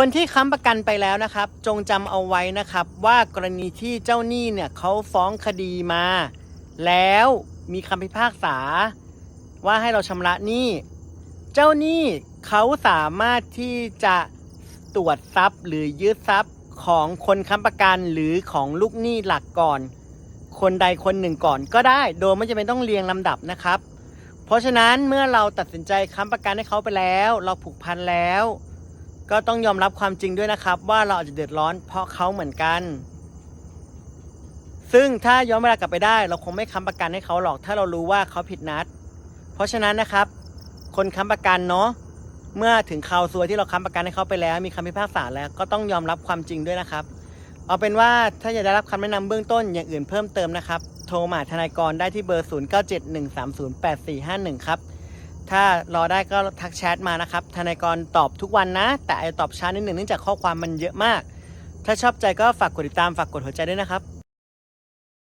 คนที่ค้ำประกันไปแล้วนะครับ จงจำเอาไว้นะครับ ว่ากรณีที่เจ้าหนี้เนี่ยเขาฟ้องคดีมา แล้วมีคำพิพากษา ว่าให้เราชำระหนี้ เจ้าหนี้เขาสามารถที่จะตรวจทรัพย์ หรือยึดทรัพย์ของคนค้ำประกันหรือของลูกหนี้หลักก่อน คนใดคนหนึ่งก่อนก็ได้ โดยไม่จำเป็นต้องเรียงลำดับนะครับ เพราะฉะนั้นเมื่อเราตัดสินใจค้ำประกันให้เขาไปแล้ว เราผูกพันแล้ว ก็ต้องยอมรับความจริงด้วยนะครับ ว่าเราอาจจะเดือดร้อนเพราะเขาเหมือนกัน ซึ่งถ้าย้อนเวลากลับไปได้ เราคงไม่ค้ำประกันให้เขาหรอก ถ้าเรารู้ว่าเขาผิดนัด เพราะฉะนั้นนะครับ คนค้ำประกันเนาะเมื่อถึงคราวซวยที่เราค้ำประกันให้เขาไปแล้ว มีคำพิพากษาแล้วก็ต้องยอมรับความจริงด้วยนะครับ เอาเป็นว่าถ้าอยากได้รับคำแนะนำเบื้องต้นอย่างอื่นเพิ่มเติมนะครับ โทรมาทนายกรได้ที่เบอร์ 0971308451 ครับ ถ้ารอได้ก็ทักแชทมานะครับทนายกรตอบทุกวันนะ แต่อตอบช้านิดหนึ่งเนื่องจากข้อความมันเยอะมาก ถ้าชอบใจก็ฝากกดติดตามฝากกดหัวใจด้วยนะครับ